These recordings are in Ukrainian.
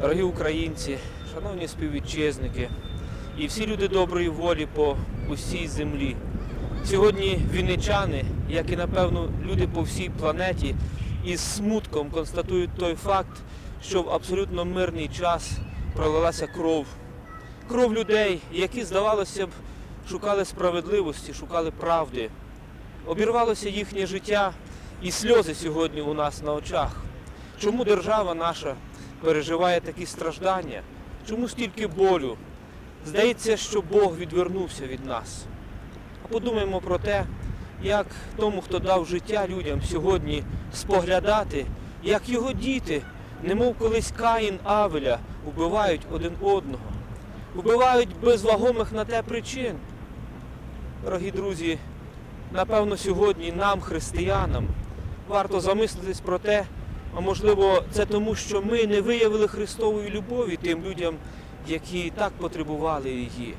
Дорогі українці, шановні співвітчизники і всі люди доброї волі по усій землі. Сьогодні вінничани, як і напевно люди по всій планеті, із смутком констатують той факт, що в абсолютно мирний час пролилася кров. Кров людей, які, здавалося б, шукали справедливості, шукали правди. Обірвалося їхнє життя і сльози сьогодні у нас на очах. Чому держава наша переживає такі страждання? Чому стільки болю? Здається, що Бог відвернувся від нас. А подумаємо про те, як тому, хто дав життя людям сьогодні споглядати, як його діти, немов колись Каїн Авеля, вбивають один одного, вбивають без вагомих на те причин. Дорогі друзі, напевно, сьогодні нам, християнам, варто замислитись про те, а можливо, це тому, що ми не виявили Христової любові тим людям, які так потребували її.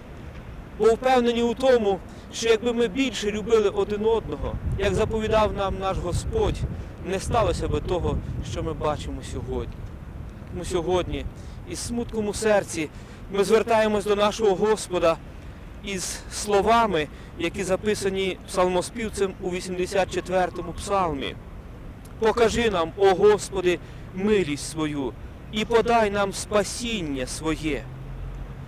Бо впевнені у тому, що якби ми більше любили один одного, як заповідав нам наш Господь, не сталося би того, що ми бачимо сьогодні. Тому сьогодні, із смутком у серці, ми звертаємось до нашого Господа із словами, які записані псалмоспівцем у 84-му псалмі. Покажи нам, о Господи, милість свою і подай нам спасіння своє.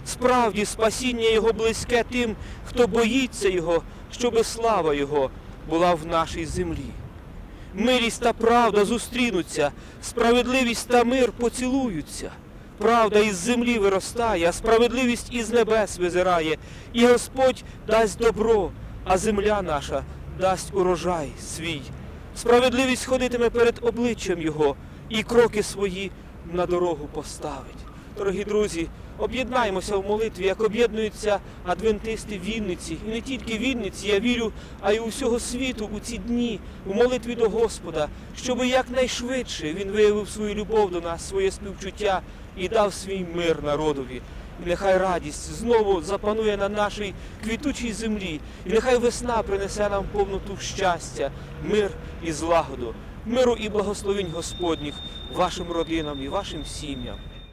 Справді, спасіння Його близьке тим, хто боїться Його, щоби слава Його була в нашій землі. Милість та правда зустрінуться, справедливість та мир поцілуються. Правда із землі виростає, а справедливість із небес визирає, і Господь дасть добро, а земля наша дасть урожай свій. Справедливість ходитиме перед обличчям Його і кроки свої на дорогу поставить. Дорогі друзі, об'єднаємося в молитві, як об'єднуються адвентисти Вінниці. І не тільки Вінниці, я вірю, а й усього світу у ці дні, у молитві до Господа, щоби якнайшвидше Він виявив свою любов до нас, своє співчуття і дав свій мир народові. І нехай радість знову запанує на нашій квітучій землі, і нехай весна принесе нам повноту щастя, мир і злагоду, миру і благословень Господніх вашим родинам і вашим сім'ям.